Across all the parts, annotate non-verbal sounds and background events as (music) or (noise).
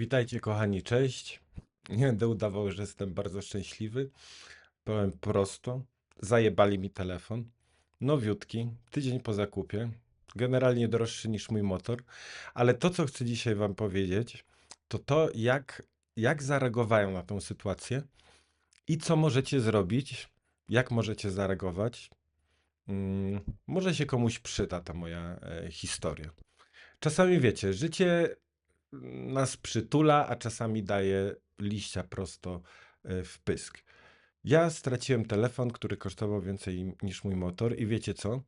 Witajcie kochani, cześć. (laughs) Nie będę udawał, że jestem bardzo szczęśliwy. Powiem prosto, zajebali mi telefon. Nowiutki, tydzień po zakupie. Generalnie droższy niż mój motor. Ale to, co chcę dzisiaj wam powiedzieć, to to, jak, jak zareagowałem na tą sytuację i co możecie zrobić, jak możecie zareagować. Mm, może się komuś przyda ta moja e, historia. Czasami wiecie, życie nas przytula, a czasami daje liścia prosto e, w pysk. Ja straciłem telefon, który kosztował więcej niż mój motor i wiecie co?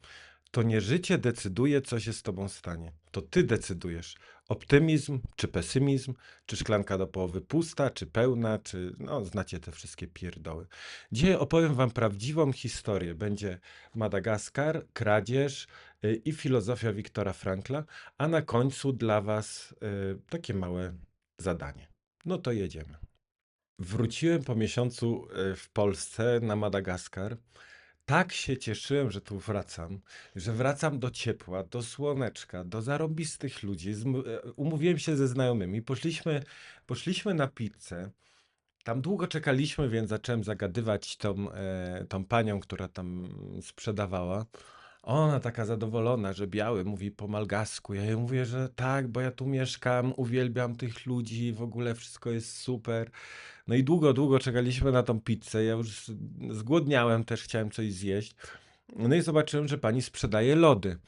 To nie życie decyduje, co się z tobą stanie. To ty decydujesz. Optymizm czy pesymizm, czy szklanka do połowy pusta, czy pełna, czy no znacie te wszystkie pierdoły. Dzisiaj opowiem wam prawdziwą historię. Będzie Madagaskar, kradzież i filozofia Wiktora Frankla, a na końcu dla was y, takie małe zadanie. No to jedziemy. Wróciłem po miesiącu y, w Polsce na Madagaskar. Tak się cieszyłem, że tu wracam, że wracam do ciepła, do słoneczka, do zarobistych ludzi. Umówiłem się ze znajomymi, poszliśmy, poszliśmy na pizzę. Tam długo czekaliśmy, więc zacząłem zagadywać tą, e, tą panią, która tam sprzedawała. Ona taka zadowolona, że biały mówi po malgasku. Ja jej mówię, że tak, bo ja tu mieszkam, uwielbiam tych ludzi, w ogóle wszystko jest super. No i długo, długo czekaliśmy na tą pizzę. Ja już zgłodniałem, też chciałem coś zjeść. No i zobaczyłem, że pani sprzedaje lody.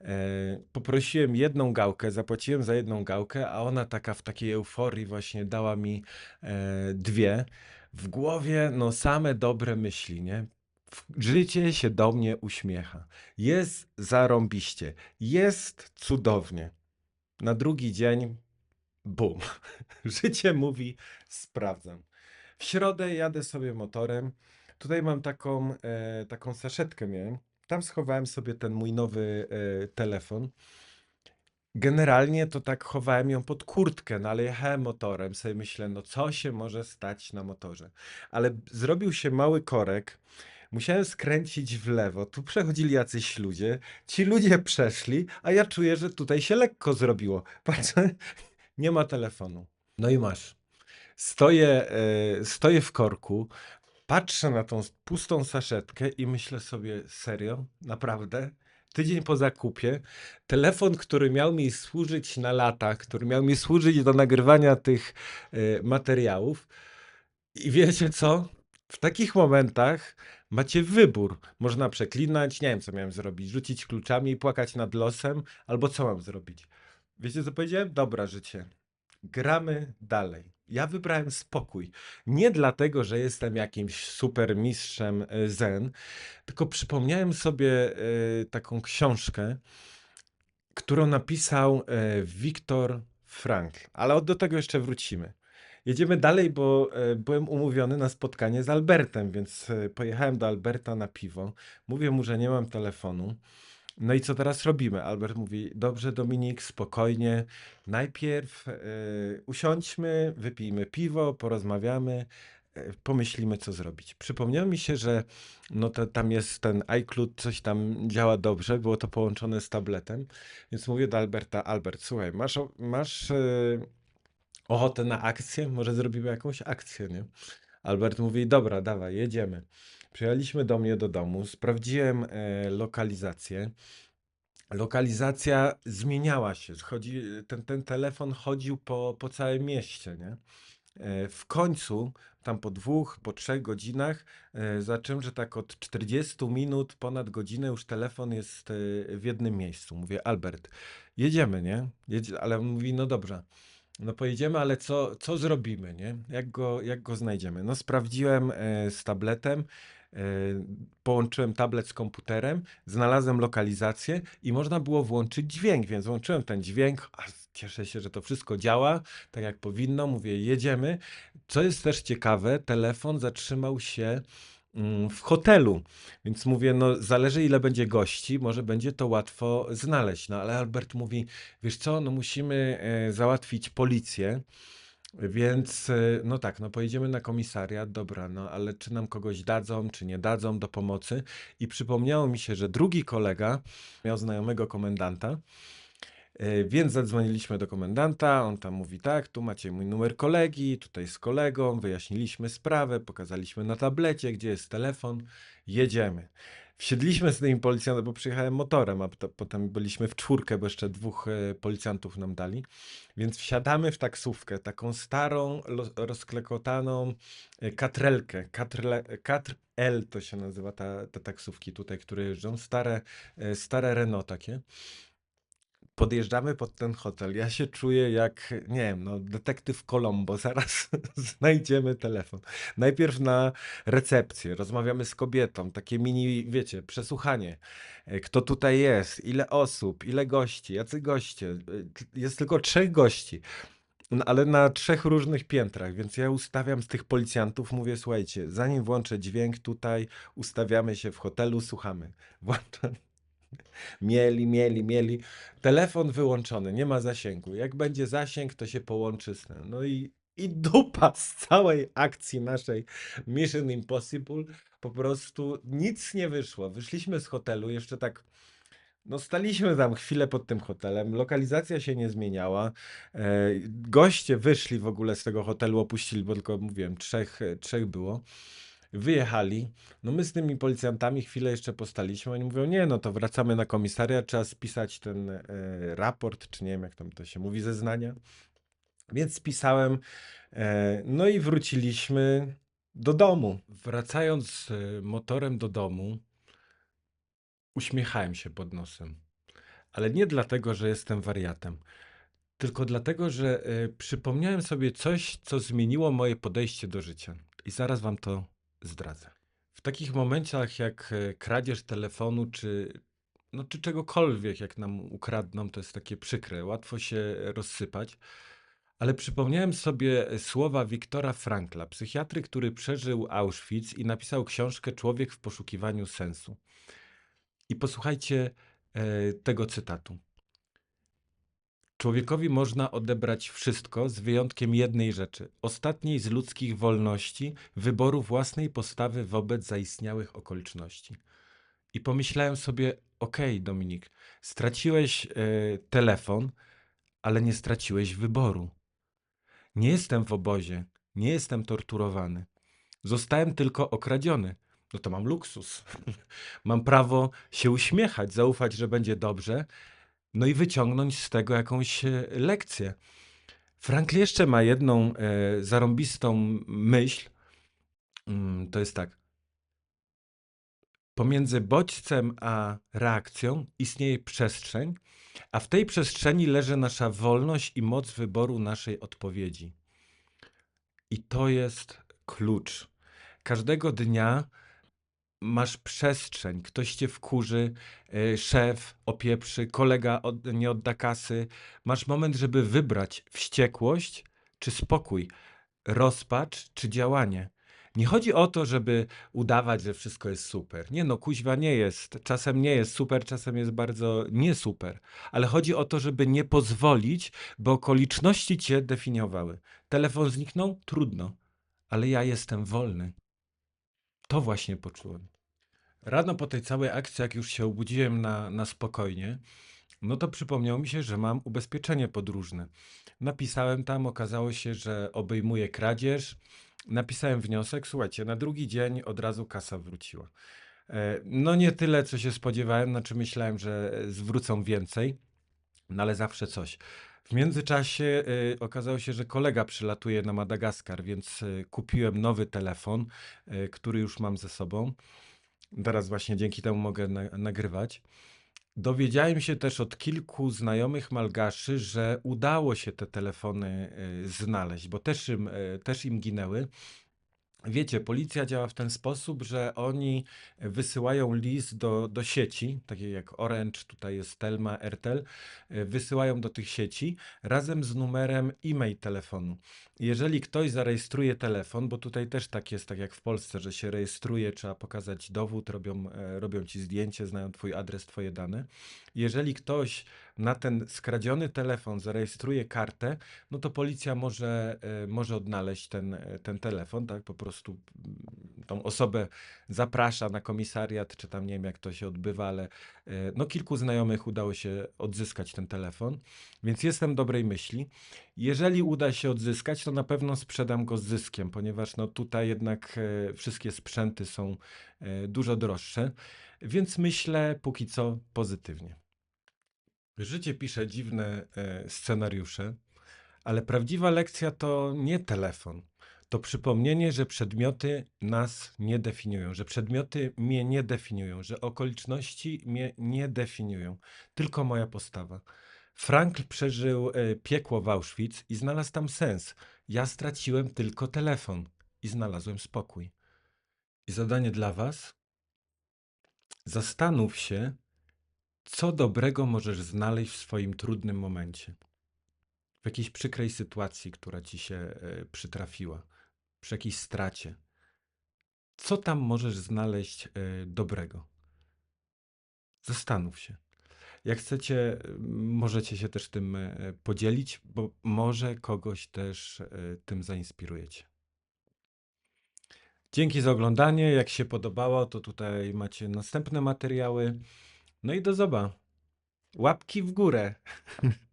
E, poprosiłem jedną gałkę, zapłaciłem za jedną gałkę, a ona taka w takiej euforii właśnie dała mi e, dwie. W głowie no same dobre myśli, nie? Życie się do mnie uśmiecha. Jest zarąbiście. Jest cudownie. Na drugi dzień, bum. (laughs) Życie mówi, sprawdzam. W środę jadę sobie motorem. Tutaj mam taką, e, taką saszetkę miałem. Tam schowałem sobie ten mój nowy e, telefon. Generalnie to tak chowałem ją pod kurtkę, no ale jechałem motorem, sobie myślę, no co się może stać na motorze. Ale zrobił się mały korek. Musiałem skręcić w lewo. Tu przechodzili jacyś ludzie. Ci ludzie przeszli, a ja czuję, że tutaj się lekko zrobiło. (laughs) Patrzę, nie ma telefonu. No i masz. Stoję, e, stoję w korku, patrzę na tą pustą saszetkę i myślę sobie, serio, naprawdę? Tydzień po zakupie, telefon, który miał mi służyć na lata, który miał mi służyć do nagrywania tych e, materiałów. I wiecie co? W takich momentach macie wybór. Można przeklinać, nie wiem co miałem zrobić, rzucić kluczami i płakać nad losem, albo co mam zrobić. Wiecie co powiedziałem? Dobra, życie. Gramy dalej. Ja wybrałem spokój. Nie dlatego, że jestem jakimś super mistrzem e, zen, tylko przypomniałem sobie e, taką książkę, którą napisał e, Viktor Frankl. Ale do tego jeszcze wrócimy. Jedziemy dalej, bo e, byłem umówiony na spotkanie z Albertem, więc e, pojechałem do Alberta na piwo. Mówię mu, że nie mam telefonu. No i co teraz robimy? Albert mówi: Dobrze, Dominik, spokojnie. Najpierw e, usiądźmy, wypijmy piwo, porozmawiamy, e, pomyślimy, co zrobić. Przypomniało mi się, że no to, tam jest ten iCloud, coś tam działa dobrze, było to połączone z tabletem, więc mówię do Alberta: Albert, słuchaj, masz, masz e, ochotę na akcję? Może zrobimy jakąś akcję, nie? Albert mówi: Dobra, dawaj, jedziemy. Przyjechaliśmy do mnie do domu, sprawdziłem e, lokalizację. Lokalizacja zmieniała się. Chodzi, ten, ten telefon chodził po, po całym mieście, nie? E, W końcu, tam po dwóch, po trzech godzinach, e, zacząłem, że tak od 40 minut, ponad godzinę już telefon jest e, w jednym miejscu. Mówię, Albert, jedziemy, nie? Jedzie, ale on mówi, no dobrze. No pojedziemy, ale co, co zrobimy, nie? Jak go, jak go znajdziemy? No sprawdziłem e, z tabletem, e, połączyłem tablet z komputerem, znalazłem lokalizację i można było włączyć dźwięk, więc włączyłem ten dźwięk, a cieszę się, że to wszystko działa tak jak powinno, mówię, jedziemy. Co jest też ciekawe, telefon zatrzymał się w hotelu, więc mówię, no zależy ile będzie gości, może będzie to łatwo znaleźć, no ale Albert mówi, Wiesz co, no musimy e, załatwić policję, więc e, no tak, no pojedziemy na komisariat, dobra, no ale czy nam kogoś dadzą, czy nie dadzą do pomocy? I przypomniało mi się, że drugi kolega miał znajomego komendanta Więc zadzwoniliśmy do komendanta, on tam mówi tak, tu macie mój numer kolegi, tutaj z kolegą, wyjaśniliśmy sprawę, pokazaliśmy na tablecie, gdzie jest telefon, jedziemy. Wsiedliśmy z tymi policjantami, bo przyjechałem motorem, a potem byliśmy w czwórkę, bo jeszcze dwóch e, policjantów nam dali. Więc wsiadamy w taksówkę, taką starą, rozklekotaną e, katrelkę. Katrle, katr L to się nazywa ta, te taksówki tutaj, które jeżdżą. Stare, e, stare Renault takie. Podjeżdżamy pod ten hotel. Ja się czuję jak, nie wiem, no, detektyw Colombo. (laughs) Zaraz znajdziemy telefon. Najpierw na recepcję, rozmawiamy z kobietą, takie mini, wiecie, przesłuchanie. E, Kto tutaj jest, ile osób, ile gości, jacy goście. E, Jest tylko trzech gości. No, ale na trzech różnych piętrach, więc ja ustawiam z tych policjantów, mówię, słuchajcie, zanim włączę dźwięk tutaj, ustawiamy się w hotelu, słuchamy. (laughs) Włączam. (laughs) Mieli, mieli, mieli. Telefon wyłączony, nie ma zasięgu. Jak będzie zasięg, to się połączy z tym. No i, i dupa z całej akcji naszej Mission Impossible. Po prostu nic nie wyszło. Wyszliśmy z hotelu, jeszcze tak. No, staliśmy tam chwilę pod tym hotelem, lokalizacja się nie zmieniała. E, goście wyszli w ogóle z tego hotelu, opuścili, bo tylko mówiłem, trzech, trzech było. Wyjechali. No my z tymi policjantami chwilę jeszcze postaliśmy. Oni mówią, nie, no to wracamy na komisariat, trzeba spisać ten e, raport, czy nie wiem, jak tam to się mówi, zeznania. Więc spisałem. E, no i wróciliśmy do domu. Wracając e, motorem do domu, uśmiechałem się pod nosem. Ale nie dlatego, że jestem wariatem, tylko dlatego, że e, przypomniałem sobie coś, co zmieniło moje podejście do życia. I zaraz wam to zdradzę. W takich momentach jak e, kradzież telefonu, czy, no, czy czegokolwiek, jak nam ukradną, to jest takie przykre, łatwo się rozsypać. Ale przypomniałem sobie e, słowa Wiktora Frankla, psychiatry, który przeżył Auschwitz i napisał książkę Człowiek w poszukiwaniu sensu. I posłuchajcie e, tego cytatu. Człowiekowi można odebrać wszystko z wyjątkiem jednej rzeczy, ostatniej z ludzkich wolności, wyboru własnej postawy wobec zaistniałych okoliczności. I pomyślałem sobie, okej, Dominik, straciłeś e, telefon, ale nie straciłeś wyboru. Nie jestem w obozie, nie jestem torturowany. Zostałem tylko okradziony. No to mam luksus. (laughs) mam prawo się uśmiechać, zaufać, że będzie dobrze, no i wyciągnąć z tego jakąś e, lekcję. Frankl jeszcze ma jedną e, zarąbistą myśl. Mm, to jest tak. Pomiędzy bodźcem a reakcją istnieje przestrzeń, a w tej przestrzeni leży nasza wolność i moc wyboru naszej odpowiedzi. I to jest klucz. Każdego dnia masz przestrzeń, ktoś cię wkurzy, y, szef opieprzy, kolega od, nie odda kasy. Masz moment, żeby wybrać wściekłość czy spokój, rozpacz czy działanie. Nie chodzi o to, żeby udawać, że wszystko jest super. Nie no, kuźwa nie jest. Czasem nie jest super, czasem jest bardzo nie super. Ale chodzi o to, żeby nie pozwolić, by okoliczności cię definiowały. Telefon zniknął? Trudno. Ale ja jestem wolny. To właśnie poczułem. Rano po tej całej akcji, jak już się obudziłem na, na spokojnie, no to przypomniało mi się, że mam ubezpieczenie podróżne. Napisałem tam, okazało się, że obejmuje kradzież. Napisałem wniosek, słuchajcie, na drugi dzień od razu kasa wróciła. E, No nie tyle, co się spodziewałem, znaczy myślałem, że e, zwrócą więcej, no ale zawsze coś. W międzyczasie y, okazało się, że kolega przylatuje na Madagaskar, więc y, kupiłem nowy telefon, y, który już mam ze sobą. Teraz właśnie dzięki temu mogę na, nagrywać. Dowiedziałem się też od kilku znajomych malgaszy, że udało się te telefony y, znaleźć, bo też im, y, też im ginęły. Wiecie, policja działa w ten sposób, że oni wysyłają list do, do sieci, takie jak Orange, tutaj jest Telma, Airtel, y, wysyłają do tych sieci razem z numerem e-mail telefonu. Jeżeli ktoś zarejestruje telefon, bo tutaj też tak jest, tak jak w Polsce, że się rejestruje, trzeba pokazać dowód, robią, e, robią ci zdjęcie, znają twój adres, twoje dane. Jeżeli ktoś na ten skradziony telefon zarejestruje kartę, no to policja może, e, może odnaleźć ten, e, ten telefon, tak? Po prostu mm, tą osobę zaprasza na komisariat, czy tam nie wiem jak to się odbywa, ale e, no kilku znajomych udało się odzyskać ten telefon, więc jestem dobrej myśli. Jeżeli uda się odzyskać, to na pewno sprzedam go z zyskiem, ponieważ no tutaj jednak wszystkie sprzęty są dużo droższe, więc myślę póki co pozytywnie. Życie pisze dziwne e, scenariusze, ale prawdziwa lekcja to nie telefon. To przypomnienie, że przedmioty nas nie definiują, że przedmioty mnie nie definiują, że okoliczności mnie nie definiują, tylko moja postawa. Frankl przeżył e, piekło w Auschwitz i znalazł tam sens. Ja straciłem tylko telefon i znalazłem spokój. I zadanie dla Was: zastanów się, co dobrego możesz znaleźć w swoim trudnym momencie? W jakiejś przykrej sytuacji, która ci się e, przytrafiła, przy jakiejś stracie. Co tam możesz znaleźć e, dobrego? Zastanów się. Jak chcecie, możecie się też tym e, podzielić, bo może kogoś też tym zainspirujecie. Dzięki za oglądanie. Jak się podobało, to tutaj macie następne materiały. No i do zoba. Łapki w górę. (laughs)